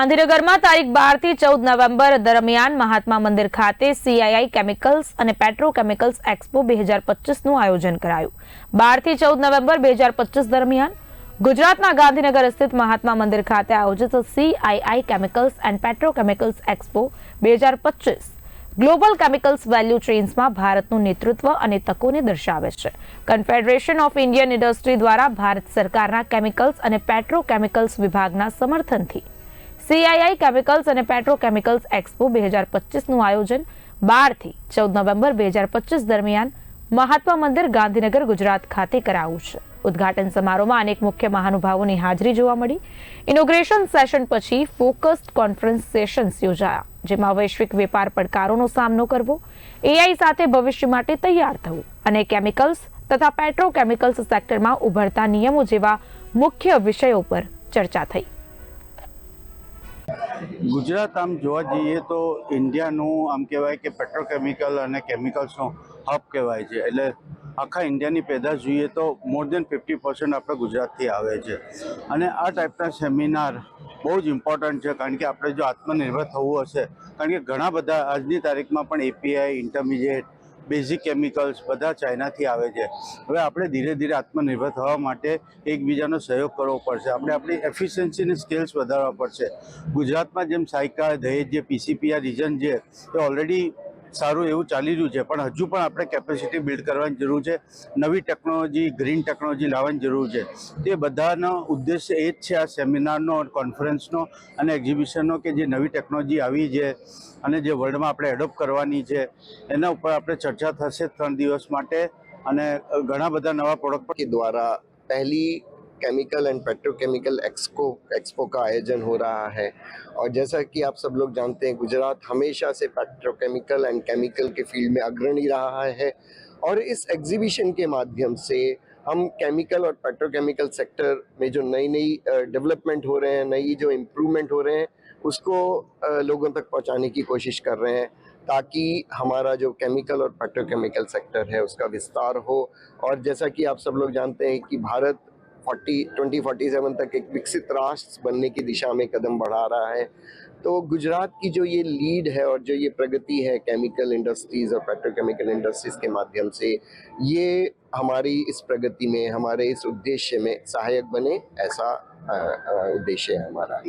ગાંધીનગરમાં તારીખ બારથી ચૌદ નવેમ્બર દરમિયાન મહાત્મા મંદિર ખાતે સીઆઈઆઈ કેમિકલ્સ અને પેટ્રોકેમિકલ્સ એક્સપો બે હજાર પચીસનું આયોજન કરાયું. બારથી ચૌદ નવેમ્બર બે હજાર પચીસ દરમિયાન ગુજરાતના ગાંધીનગર સ્થિત મહાત્મા મંદિર ખાતે આયોજિત CII chemicals and petrochemicals expo બે હજાર પચીસ ગ્લોબલ કેમિકલ્સ વેલ્યુ ચેઇન્સમાં ભારતનું નેતૃત્વ અને તકોને દર્શાવે છે. કન્ફેડરેશન ઓફ ઇન્ડિયન ઇન્ડસ્ટ્રી દ્વારા ભારત સરકારના કેમિકલ્સ અને પેટ્રોકેમિકલ્સ વિભાગના સમર્થનથી સીઆઈઆઈ કેમિકલ્સ અને પેટ્રોકેમિકલ્સ એક્સપો બે હજાર પચીસનું આયોજન બારથી ચૌદ નવેમ્બર બે હજાર પચીસ દરમિયાન મહાત્મા મંદિર ગાંધીનગર ગુજરાત ખાતે કરાયું છે. ઉદ્ઘાટન સમારોહમાં અનેક મુખ્ય મહાનુભાવોની હાજરી જોવા મળી. ઇનોગ્રેશન સેશન પછી ફોકસ્ડ કોન્ફરન્સ સેશન્સ યોજાયા, જેમાં વૈશ્વિક વેપાર પડકારોનો સામનો કરવો એઆઈ સાથે ભવિષ્ય માટે તૈયાર થવું અને કેમિકલ્સ તથા પેટ્રોકેમિકલ્સ સેક્ટરમાં ઉભરતા નિયમો જેવા મુખ્ય વિષયો પર ચર્ચા થઈ. ગુજરાત આમ જોવા જઈએ તો ઇન્ડિયાનું આમ કહેવાય કે પેટ્રોકેમિકલ અને કેમિકલ્સનો હબ કહેવાય છે. એટલે આખા ઇન્ડિયાની પેદાશ જોઈએ તો મોર દેન ફિફ્ટી પર્સન્ટ આપણે ગુજરાતથી આવે છે. અને આ ટાઈપના સેમિનાર બહુ જ ઇમ્પોર્ટન્ટ છે, કારણ કે આપણે જો આત્મનિર્ભર થવું હશે, કારણ કે ઘણા બધા આજની તારીખમાં પણ એપીઆઈ ઇન્ટરમીડિયેટ બેઝિક કેમિકલ્સ બધા ચાઇનાથી આવે છે. હવે આપણે ધીરે ધીરે આત્મનિર્ભર થવા માટે એકબીજાનો સહયોગ કરવો પડશે. આપણે આપણી એફિશિયન્સીની સ્કિલ્સ વધારવા પડશે. ગુજરાતમાં જેમ સાયકા દહેજ, જે પીસીપીઆર રિજન છે, એ ઓલરેડી સારું એવું ચાલી રહ્યું છે, પણ હજુ પણ આપણે કેપેસિટી બિલ્ડ કરવાની જરૂર છે, નવી ટેકનોલોજી ગ્રીન ટેકનોલોજી લાવવાની જરૂર છે. તે બધાનો ઉદ્દેશ્ય એ જ છે આ સેમિનારનો કોન્ફરન્સનો અને એક્ઝિબિશનનો કે જે નવી ટેકનોલોજી આવી છે અને જે વર્લ્ડમાં આપણે એડોપ્ટ કરવાની છે, એના ઉપર આપણે ચર્ચા થશે ત્રણ દિવસ માટે અને ઘણા બધા નવા પ્રોડક્ટ દ્વારા પહેલી केमिकल एंड पेट्रोकेमिकल एक्सको, एक्सपो का आयोजन हो रहा है। और जैसा कि आप सब लोग जानते हैं, गुजरात हमेशा से पेट्रोकेमिकल एंड केमिकल के फ़ील्ड में अग्रणी रहा है। और इस एग्जीबिशन के माध्यम से हम केमिकल और पेट्रोकेमिकल सेक्टर में जो नई नई डेवलपमेंट हो रहे हैं, नई जो इम्प्रूवमेंट हो रहे हैं, उसको लोगों तक पहुँचाने की कोशिश कर रहे हैं, ताकि हमारा जो केमिकल और पेट्रोकेमिकल सेक्टर है, उसका विस्तार हो। और जैसा कि आप सब लोग जानते हैं कि भारत 40 2047 तक एक विकसित राष्ट्र बनने की दिशा में कदम बढ़ा रहा है। तो गुजरात की जो ये लीड है और जो ये प्रगति है केमिकल इंडस्ट्रीज़ और पेट्रोकेमिकल इंडस्ट्रीज़ के माध्यम से, ये हमारी इस प्रगति में, हमारे इस उद्देश्य में सहायक बने ऐसा उद्देश्य है हमारा।